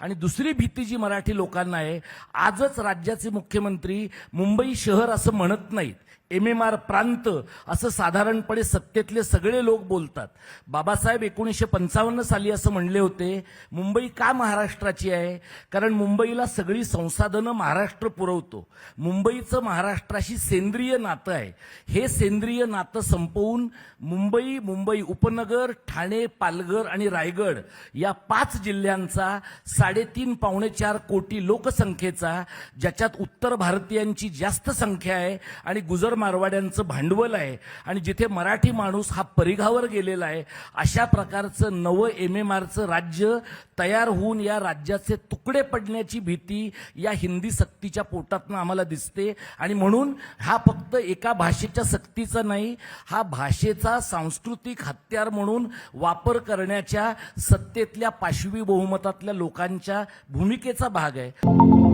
आणि दुसरी भीती जी मराठी लोकांना आहे आजच राज्याचे मुख्यमंत्री मुंबई शहर असं म्हणत नाहीत. एम एम आर प्रांत असं साधारणपणे सत्तेतले सगळे लोक बोलतात. बाबासाहेब एकोणीसशे पंचावन्न साली असं म्हणले होते मुंबई का महाराष्ट्राची आहे? कारण मुंबईला सगळी संसाधनं महाराष्ट्र पुरवतो. मुंबईचं महाराष्ट्राशी सेंद्रिय नातं आहे. हे सेंद्रिय नातं संपवून मुंबई मुंबई उपनगर ठाणे पालघर आणि रायगड या पाच जिल्ह्यांचा सा साडेतीन पावणे चार कोटी लोकसंख्येचा ज्याच्यात उत्तर भारतीयांची जास्त संख्या आहे आणि गुजर मारवाड्यांचं भांडवल आहे आणि जिथे मराठी माणूस हा परिघावर गेलेला आहे अशा प्रकारचं नवं एम एम आरचं राज्य तयार होऊन या राज्याचे तुकडे पडण्याची भीती या हिंदी सक्तीच्या पोटातनं आम्हाला दिसते. आणि म्हणून हा फक्त एका भाषेच्या सक्तीचा नाही हा भाषेचा सांस्कृतिक हत्यार म्हणून वापर करण्याच्या सत्तेतल्या पाशवी बहुमतातल्या लोकांच्या त्यांच्या भूमिकेचा भाग आहे.